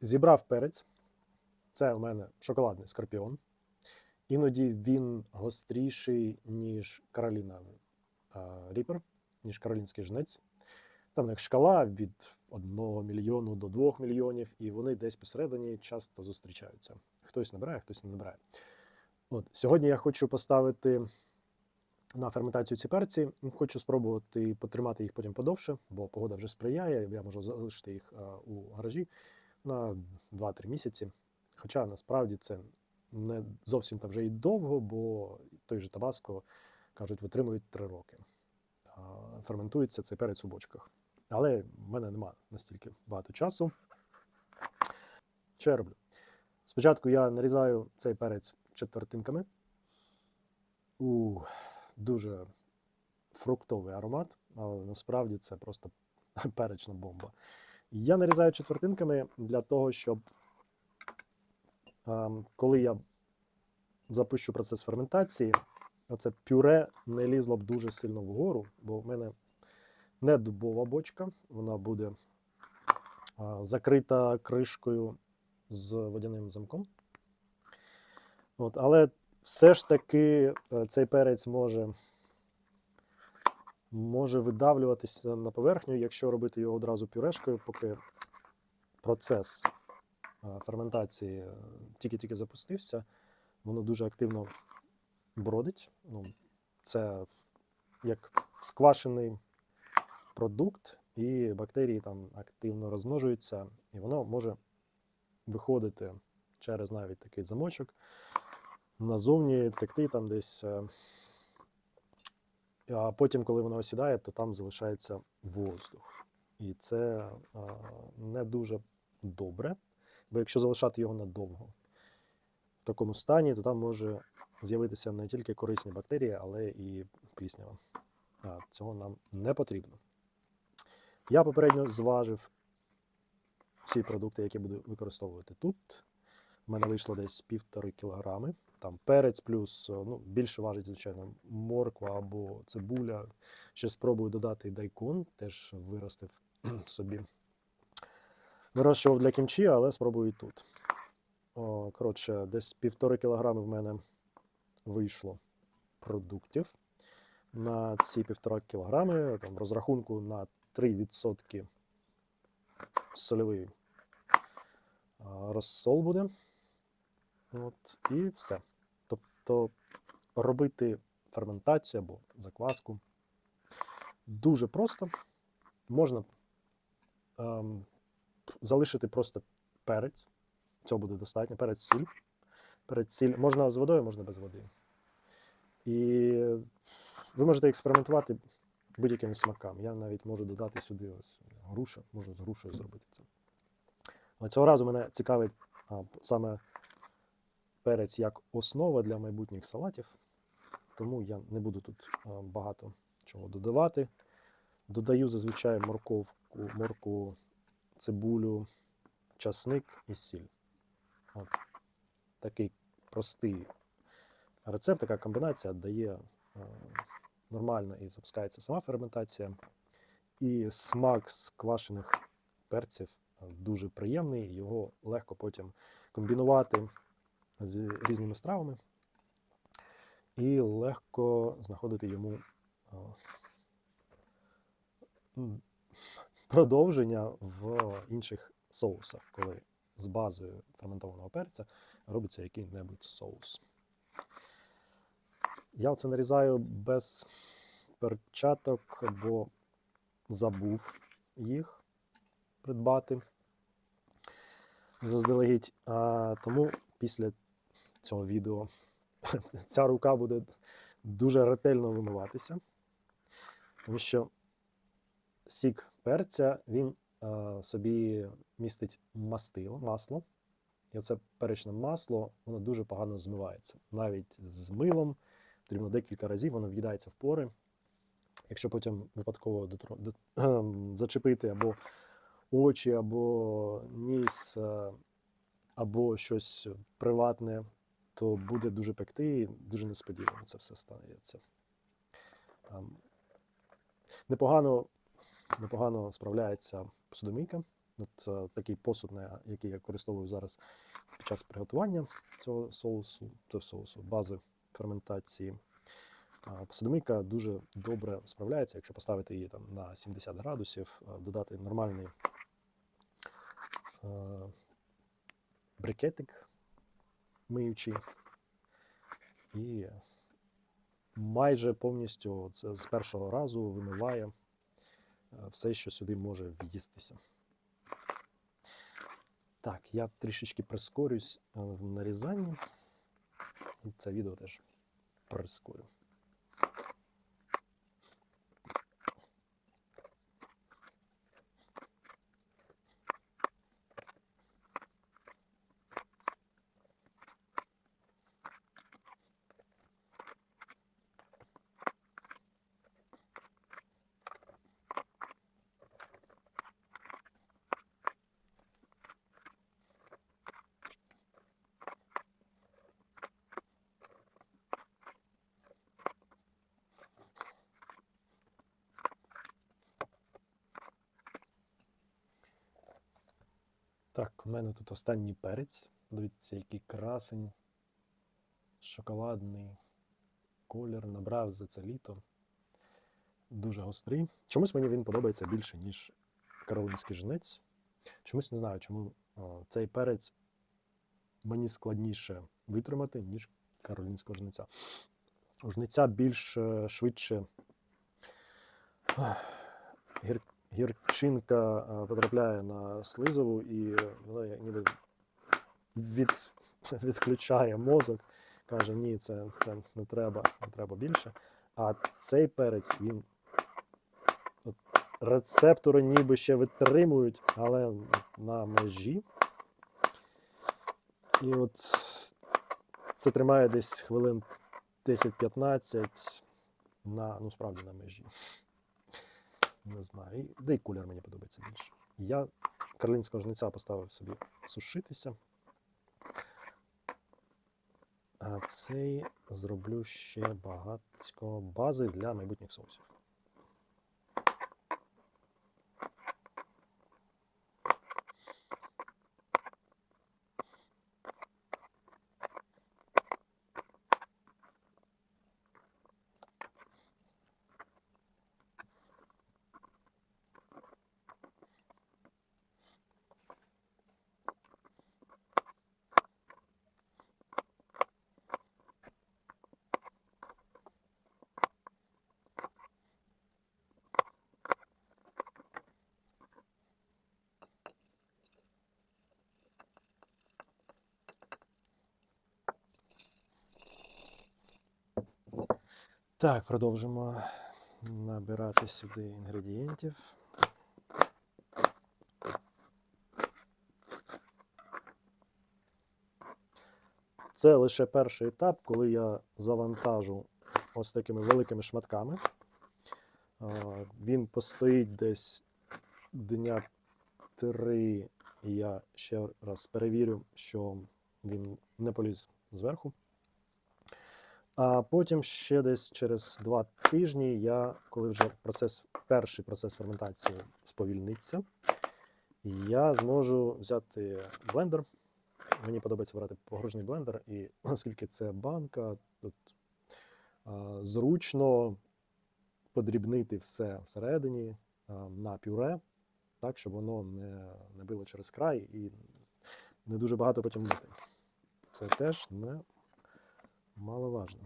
Зібрав перець. Це у мене шоколадний скорпіон. Іноді він гостріший, ніж Кароліна Ріпер, ніж Каролінський жнець. Там них шкала від 1 мільйону до 2 мільйонів, і вони десь посередині часто зустрічаються. Хтось набирає, хтось не набирає. От, сьогодні я хочу поставити на ферментацію ці перці. Хочу спробувати потримати їх потім подовше, бо погода вже сприяє. Я можу залишити їх у гаражі на 2-3 місяці. Хоча насправді це не зовсім та вже і довго, бо той же Табаско, кажуть, витримують 3 роки. Ферментується цей перець у бочках. Але в мене немає настільки багато часу. Що я роблю? Спочатку я нарізаю цей перець четвертинками. У дуже фруктовий аромат, але насправді це просто перечна бомба. Я нарізаю четвертинками для того, щоб ем, коли я запущу процес ферментації, оце пюре не лізло б дуже сильно вгору, бо в мене не дубова бочка, вона буде закрита кришкою з водяним замком. От, але все ж таки е, цей перець може, може видавлюватися на поверхню, якщо робити його одразу пюрешкою, поки процес е, ферментації е, тільки-тільки запустився, воно дуже активно бродить. Ну, це як сквашений продукт, і бактерії там активно розмножуються, і воно може виходити через навіть такий замочок, назовні текти там десь. А потім, коли воно осідає, то там залишається воздух. І це не дуже добре, бо якщо залишати його надовго в такому стані, то там може з'явитися не тільки корисні бактерії, але і пліснява. А цього нам не потрібно. Я попередньо зважив всі продукти, які буду використовувати тут. У мене вийшло десь півтори кілограми. Там перець плюс ну, більше важить, звичайно, морква або цибуля. Ще спробую додати дайкон, теж виростив собі. Вирощував для кімчі, але спробую і тут. О, коротше, десь півтори кілограми в мене вийшло продуктів. На ці півтора кілограми там, розрахунку на 3% сольовий розсол буде. От, і все. Тобто робити ферментацію або закваску дуже просто. Можна ем, залишити просто перець. Цього буде достатньо. Перець сіль. Перець сіль. Можна з водою, можна без води. І ви можете експериментувати будь-якими смаками. Я навіть можу додати сюди ось груша, можу з грушею зробити це. Але цього разу мене цікавить а, саме перець як основа для майбутніх салатів, тому я не буду тут багато чого додавати. Додаю зазвичай морковку, морку, цибулю, часник і сіль. От. Такий простий рецепт, така комбінація дає а, нормально і запускається сама ферментація. І смак з квашених перців е, дуже приємний, його легко потім комбінувати з різними стравами і легко знаходити йому продовження в інших соусах, коли з базою ферментованого перця робиться який-небудь соус. Я це нарізаю без перчаток, бо забув їх придбати заздалегідь. А, тому після цього відео ця рука буде дуже ретельно вимиватися, тому що сік перця він а, собі містить мастило, масло. І оце перечне масло, воно дуже погано змивається. Навіть з милом потрібно декілька разів, воно в'їдається в пори. Якщо потім випадково дотро... до... зачепити або очі, або ніс, е, або щось приватне, то буде дуже пекти і дуже несподівано це все стається. Там непогано, непогано справляється посудомийка. От е, такий посуд, який я використовую зараз під час приготування цього соусу, то соусу, бази ферментації. Посудомийка дуже добре справляється, якщо поставити її там на 70 градусів, е, додати нормальний е, брикетик миючий і майже повністю це з першого разу вимиває е, все, що сюди може в'їстися. Так, я трішечки прискорюсь е, в нарізанні. І це відео теж прискорю. У мене тут останній перець. Дивіться, який красень, шоколадний колір набрав за це літо. Дуже гострий. Чомусь мені він подобається більше, ніж каролинський жнець. Чомусь не знаю, чому цей перець мені складніше витримати, ніж каролінського жниця. Жниця більш е, швидше ах, гір, гірчинка е, потрапляє на слизову і е, вона ніби від, відключає мозок, каже, ні, це, це не треба, не треба більше. А цей перець, він от, рецептори ніби ще витримують, але на межі. І от це тримає десь хвилин 10-15 на, ну, справді на межі. Не знаю. Де й колір мені подобається більше. Я карлінського жниця поставив собі сушитися. А цей зроблю ще багатько бази для майбутніх соусів. Так, продовжимо набирати сюди інгредієнтів. Це лише перший етап, коли я завантажу ось такими великими шматками. Він постоїть десь дня три, і я ще раз перевірю, що він не поліз зверху. А потім ще десь через два тижні я, коли вже процес, перший процес ферментації сповільниться, я зможу взяти блендер. Мені подобається брати погружний блендер, і оскільки це банка, тут а, зручно подрібнити все всередині а, на пюре, так, щоб воно не, не било через край і не дуже багато потім мити. Це теж не маловажно.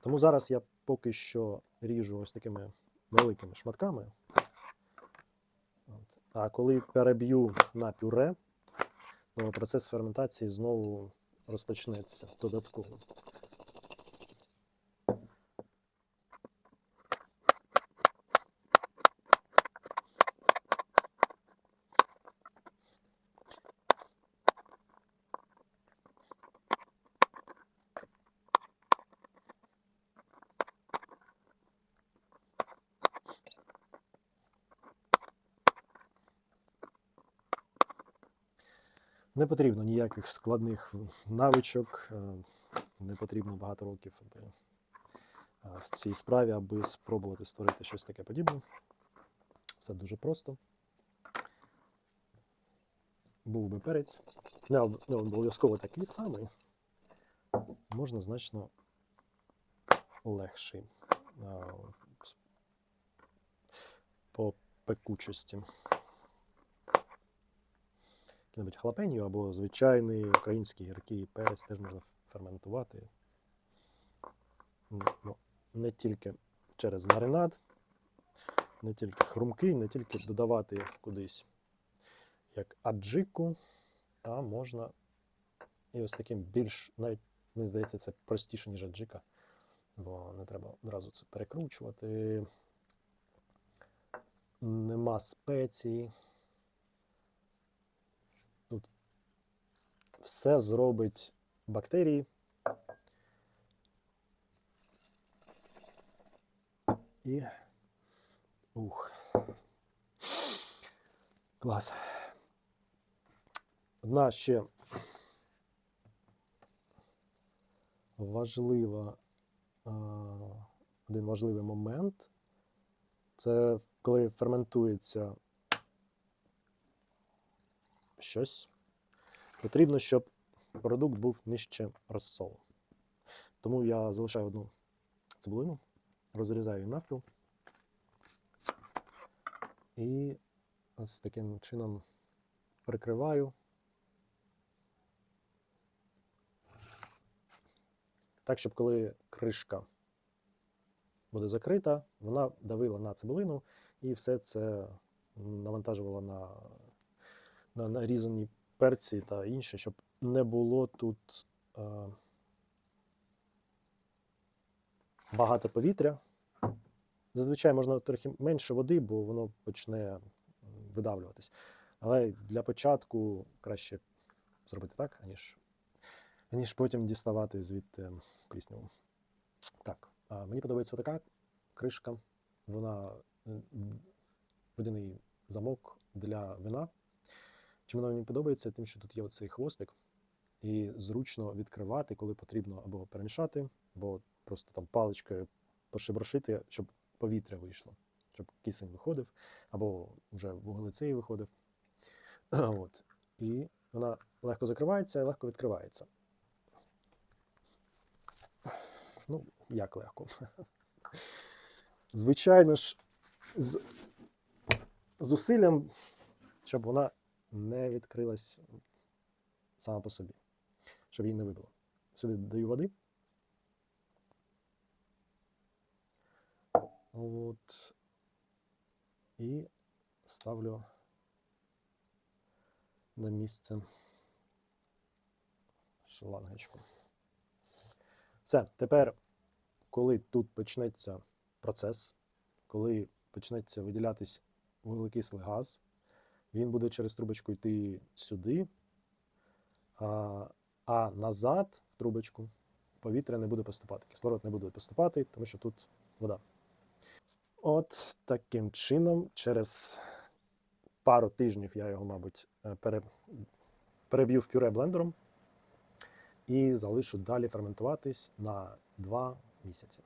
Тому зараз я поки що ріжу ось такими великими шматками. А коли переб'ю на пюре, то процес ферментації знову розпочнеться додатково. Не потрібно ніяких складних навичок, е, не потрібно багато років е, в цій справі, аби спробувати створити щось таке подібне. Все дуже просто. Був би перець. Не, обов'язково такий самий. Можна значно легший по пекучості. Який-небудь халапеньо або звичайний український гіркий перець теж можна ферментувати. Ну, не тільки через маринад, не тільки хрумкий, не тільки додавати кудись як аджику, а можна і ось таким більш, навіть, мені здається, це простіше, ніж аджика, бо не треба одразу це перекручувати. Нема спецій. Тут все зробить бактерії. І. Ух. Клас. Одна ще важлива, один важливий момент. Це коли ферментується щось, потрібно, щоб продукт був нижче розсолу. Тому я залишаю одну цибулину, розрізаю її навпіл. І ось таким чином прикриваю. Так, щоб коли кришка буде закрита, вона давила на цибулину і все це навантажувало на, на нарізані перці та інше, щоб не було тут е, багато повітря. Зазвичай можна трохи менше води, бо воно почне видавлюватись. Але для початку краще зробити так, аніж, аніж потім діставати звідти плісняву. Так, а мені подобається така кришка. Вона водяний замок для вина. Чому вона мені подобається? Тим, що тут є оцей хвостик, і зручно відкривати, коли потрібно або перемішати, або просто там паличкою пошеброшити, щоб повітря вийшло, щоб кисень виходив, або вже вуглецей виходив. От. І вона легко закривається і легко відкривається. Ну, як легко. Звичайно ж, з зусиллям, щоб вона не відкрилась сама по собі, щоб її не вибило. Сюди додаю води. От. І ставлю на місце шлангочку. Все, тепер, коли тут почнеться процес, коли почнеться виділятись вуглекислий газ, він буде через трубочку йти сюди, а, а назад в трубочку повітря не буде поступати, кислород не буде поступати, тому що тут вода. От таким чином, через пару тижнів я його, мабуть, е, пере, переб'ю в пюре блендером і залишу далі ферментуватись на 2 місяці.